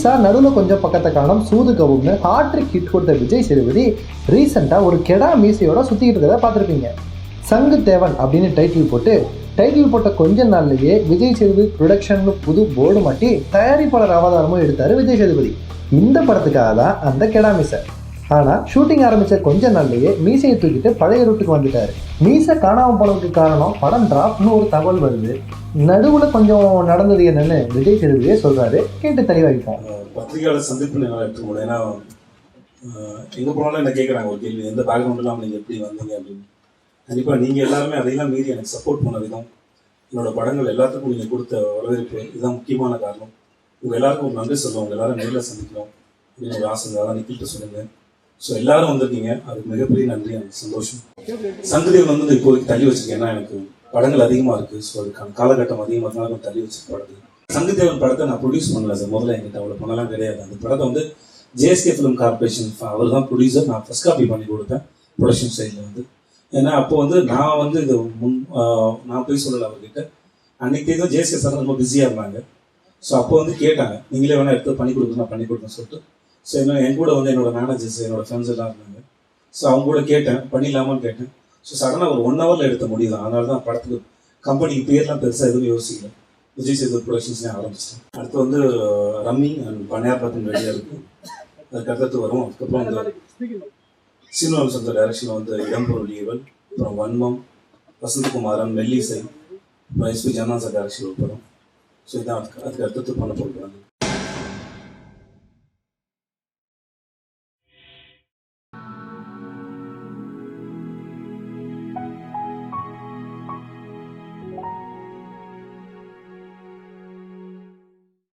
Pizza நடுவில் கொஞ்சம் பக்கத்தை காணும். சூது கவுன்னு ஹாட்ரிக் ஹிட் கொடுத்த விஜய் சேதுபதி ரீசெண்டாக ஒரு கெடா மீசையோட சுற்றிக்கிட்டு இருக்கிறத பார்த்துருப்பீங்க. சங்கு தேவன் அப்படின்னு டைட்டில் போட்டு டைட்டில் போட்ட கொஞ்ச நாள்லயே விஜய் சேதுபதி ப்ரொடக்ஷன் புது போர்டு மாட்டி தயாரிப்பாளர் அவதாரமும் எடுத்தார் விஜய் சேதுபதி. இந்த படத்துக்காக தான் அந்த கெடா மீசை. ஆனால் ஷூட்டிங் ஆரம்பித்த கொஞ்ச நாள்லேயே மீசையை தூக்கிட்டு பழைய ரூட்டுக்கு வந்துட்டார். மீசை காணாமல் போனதுக்கு காரணம் படம் டிராப்னு ஒரு தகவல் வருது. நடுவில் கொஞ்சம் நடந்தது என்னன்னு விஜய் சேதுபதியே சொல்கிறாரு கேட்டு தெளிவாகிட்டாங்க பத்திரிகையாளர் சந்திப்பு என்னால் எடுத்துக்க ஏன்னா எங்கே போனாலும் என்ன கேட்குறாங்க ஒரு கேள்வி எந்த பேக்ரவுண்ட் இல்லாமல் நீங்கள் எப்படி வந்தீங்க? அப்படின்னு. கண்டிப்பாக நீங்கள் எல்லாருமே அதையெல்லாம் மீறி எனக்கு சப்போர்ட் பண்ண விதம் என்னோட படங்கள் எல்லாத்துக்கும் நீங்கள் கொடுத்த வரவேற்பு இதுதான் முக்கியமான காரணம். உங்கள் எல்லாருக்கும் ஒரு நன்றி சொல்லுவோம் உங்கள் எல்லாரும் நேரில் சந்திக்கிறோம் அப்படின்னு ஒரு ஆசை அதான் நிக்கிட்ட சொல்லுங்கள் ஸோ எல்லாரும் வந்திருக்கீங்க. அதுக்கு மிகப்பெரிய நன்றி எனக்கு சந்தோஷம். சங்கதேவ் வந்து இப்போதைக்கு தள்ளி வச்சிருக்கேன். ஏன்னா எனக்கு படங்கள் அதிகமாக இருக்குது ஸோ அதுக்கான காலகட்டம் அதிகமாக இருந்தாலும் கொஞ்சம் தள்ளி வச்சிருக்க படங்கள். சங்கதேவன் படத்தை நான் ப்ரொடியூஸ் பண்ணல சார். முதல்ல என்கிட்ட அவ்வளோ பணம்லாம் கிடையாது. அந்த படத்தை வந்து ஜேஎஸ்கே ஃபிலிம் கார்பரேஷன் அவர் தான் ப்ரொடியூசர் நான் ஃபர்ஸ்ட் காப்பி பண்ணி கொடுத்தேன். ப்ரொடக்ஷன் சைடில் வந்து. ஏன்னா அப்போ வந்து நான் வந்து இது முன் நான் போய் சொல்லலை அவர்கிட்ட. அன்னைக்கு தான் ஜேஎஸ்கே சார் ரொம்ப பிஸியாக இருந்தாங்க. ஸோ அப்போ வந்து கேட்டாங்க. நீங்களே வேணால் எடுத்து பண்ணி கொடுங்க நான் பண்ணி கொடுக்கணும்னு சொல்லிட்டு. ஸோ என்ன என் கூட வந்து என்னோட மேனேஜர்ஸ் என்னோட ஃப்ரெண்ட்ஸ் எல்லாம் இருந்தாங்க. ஸோ அவங்க கூட கேட்டேன் பண்ணிடலாமான்னு கேட்டேன். ஸோ சடனாக ஒரு ஒன் ஹவரில் எடுத்த முடியுது. அதனால தான் படத்துக்கு கம்பெனிக்கு பேர்லாம் பெருசாக எதுவும் யோசிக்கல. விஜய் சேது ப்ரொடக்ஷன்ஸ்லேயே ஆரம்பிச்சிட்டேன். அடுத்து வந்து uh, ரம்மி அண்ட் பனியார் பத்தின் ரெடியாக இருக்கும் அதுக்கு அடுத்தது வரும். அதுக்கப்புறம் வந்து சீனிவாசன் சந்திர டைரக்ஷனில் வந்து இடம்பொருள் ஈவல் அப்புறம் வன்மம் வசந்தகுமாரன் மெல்லிசை அப்புறம் எஸ்பி ஜனாசா டைரக்ஷன் படம் ஸோ இதான் அதுக்கு அதுக்கு அடுத்தது பண்ண போகிறாங்க